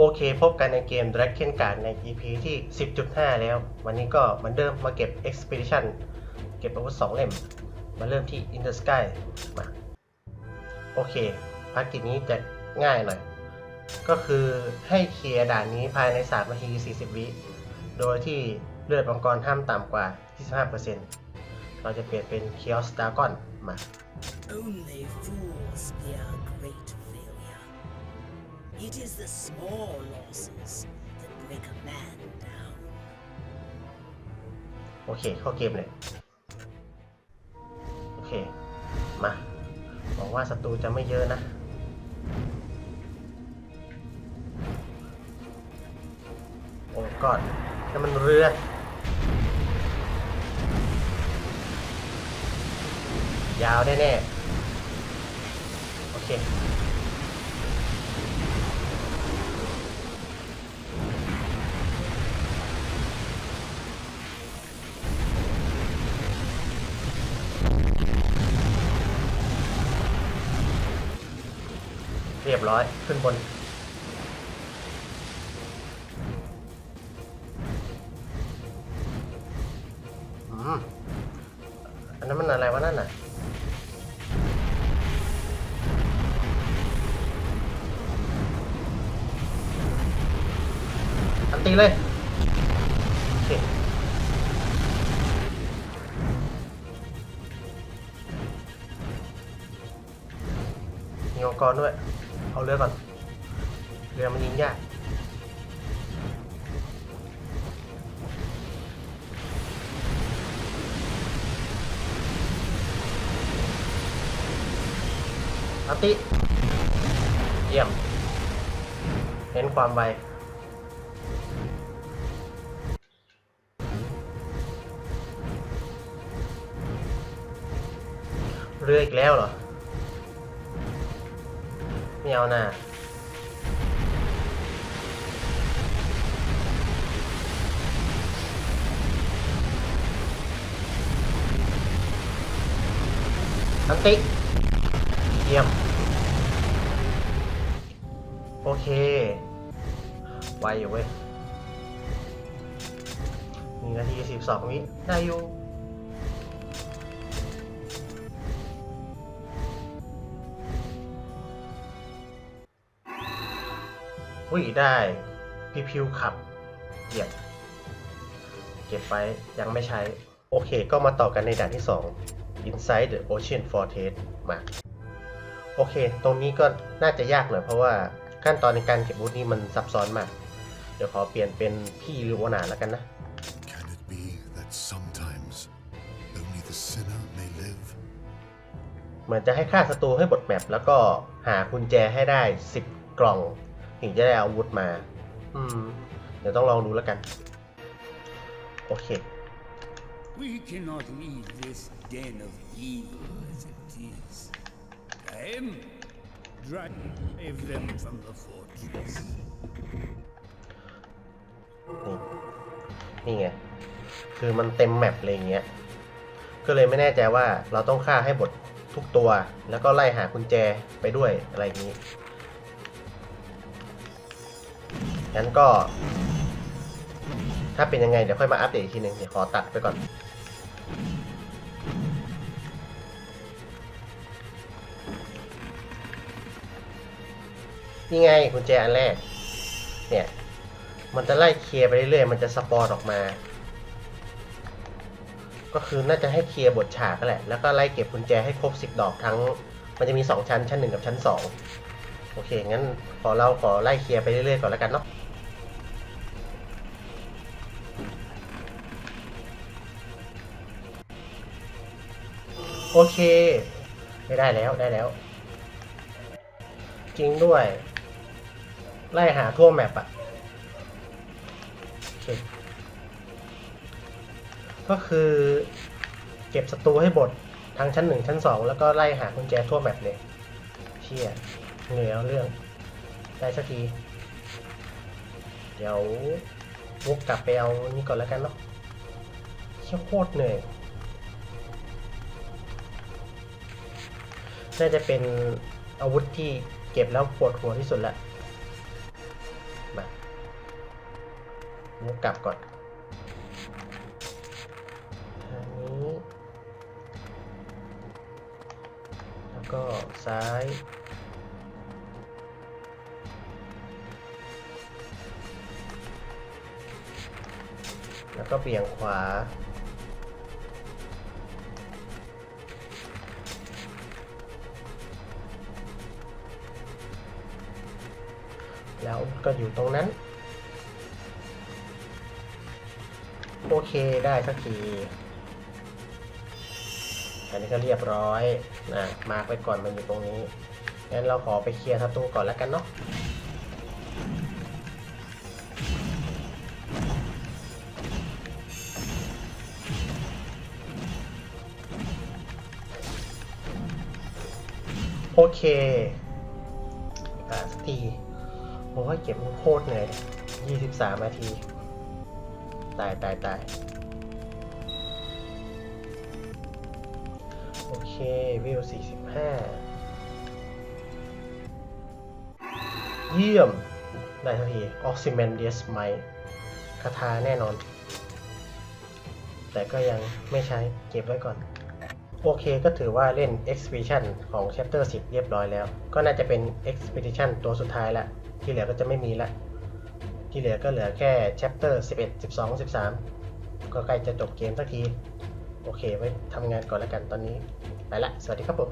โอเคพบกันในเกม Dragon Guard ใน EP ที่ 10.5 แล้ว วันนี้ก็เหมือนเดิมมาเก็บ Expedition เก็บอาวุธ2เล่ม มาเริ่มที่ In the Sky มาโอเคภารกิจนี้จะง่ายหน่อย ก็คือให้เคลียร์ด่านนี้ภายใน 3 นาที 40 วิ โดยที่เลือดมังกรห้ามต่ำกว่า 25%เราจะเปลี่ยนเป็น Chaos Dragon มา Only fools fear great failure. It is the small losses that break a man down. โอเค เข้าเกมเลย โอเค มาหวังว่าศัตรูจะไม่เยอะนะ โอ้ก่อนนั่นมันเรือยาวแน่ๆโอเค ร้อยขึ้นบนอืมอันนั้นมันอะไรวะนั่นน่ะอันตีเลยโอเคมีองค์กรด้วย เอาเรือก่อน เรือมันยิงยากอาติ เยี่ยมเห็นความไวเรืออีกแล้วเหรอ ไม่เอาน่าอันติเยี่ยม โอเค ไวอยู่เว้ยหนึ่งนาทีสิบสองวิได้อยู่ อุ้ยได้พิพิวขับเหยียบเก็บไว้ยังไม่ใช้ โอเค ก็มาต่อกันในด่านที่ 2 Inside the Ocean Fortress มาโอเค ตรงนี้ก็น่าจะยากหน่อยเพราะว่าขั้นตอนในการเก็บอาวุธนี้มันซับซ้อนมาก เดี๋ยวขอเปลี่ยนเป็นพี่หรือโอนาแล้วกันนะ Can it be that sometimes only the sinner may live? เหมือนจะให้ฆ่าศัตรูให้บทแมปแล้วก็หากุญแจให้ได้ 10 กล่อง ถึงจะได้อาวุธมา อืม เดี๋ยวต้องลองดูแล้วกัน โอเค We cannot leave this den of evil as it is. Time? Drive them from the fortress. นี่ไง คือมันเต็มแมปเลยอย่างเงี้ย ก็เลยไม่แน่ใจว่าเราต้องฆ่าให้หมดทุกตัว แล้วก็ไล่หากุญแจไปด้วยอะไรอย่างนี้ งั้นก็ ถ้าเป็นยังไงเดี๋ยวค่อยมาอัปเดตอีกทีหนึ่งเดี๋ยวขอตัดไปก่อน นี่ไงกุญแจอันแรก เนี่ย มันจะไล่เคลียร์ไปเรื่อยๆ มันจะสปอนออกมา ก็คือน่าจะให้เคลียร์บทฉากก็แหละ แล้วก็ไล่เก็บกุญแจให้ครบ10ดอกทั้ง มันจะมี2ชั้น ชั้น1กับชั้น2โอเค งั้นขอเราขอไล่เคลียร์ไปเรื่อยๆก่อนแล้วกันเนาะ โอเค ไม่ได้แล้วได้แล้ว จริงด้วย ไล่หาทั่วแมปอะก็คือ เก็บศัตรูให้บดทั้งชั้นหนึ่งชั้นสองแล้วก็ไล่หากุญแจทั่วแมปเลยเชี่ยเหนื่อยเอาเรื่อง ได้สักที เดี๋ยววกกลับไปเอานี่ก่อนแล้วกันเนาะเชี่ยโคตรเหนื่อย น่าจะเป็นอาวุธที่เก็บแล้วปวดหัวที่สุดละมุกกลับก่อนทางนี้ แล้วก็ซ้ายแล้วก็เบี่ยงขวา แล้วก็อยู่ตรงนั้น โอเคได้สักที อันนี้ก็เรียบร้อยนะมาไว้ก่อนมันอยู่ตรงนี้งั้นเราขอไปเคลียร์ศัตรูก่อนแล้วกันเนาะโอเค อ่าสัก ทีโอ้ยเก็บโคตรเหนื่อยยี่สิบสามนาที ตายตายตายโอเค วิวสี่สิบห้าเยี่ยม ได้ทันทีออกซิเมนเดียสไมคาถาแน่นอน แต่ก็ยังไม่ใช้เก็บไว้ก่อน โอเคก็ถือว่าเล่น Expedition ของ Chapter 10 เรียบร้อยแล้ว ก็น่าจะเป็น Expedition ตัวสุดท้ายละ ที่เหลือก็จะไม่มีละ ที่เหลือก็เหลือแค่ Chapter 11 12 13 ก็ใกล้จะจบเกมสักที โอเคไว้ทำงานก่อนแล้วกันตอนนี้ ไปละ สวัสดีครับผม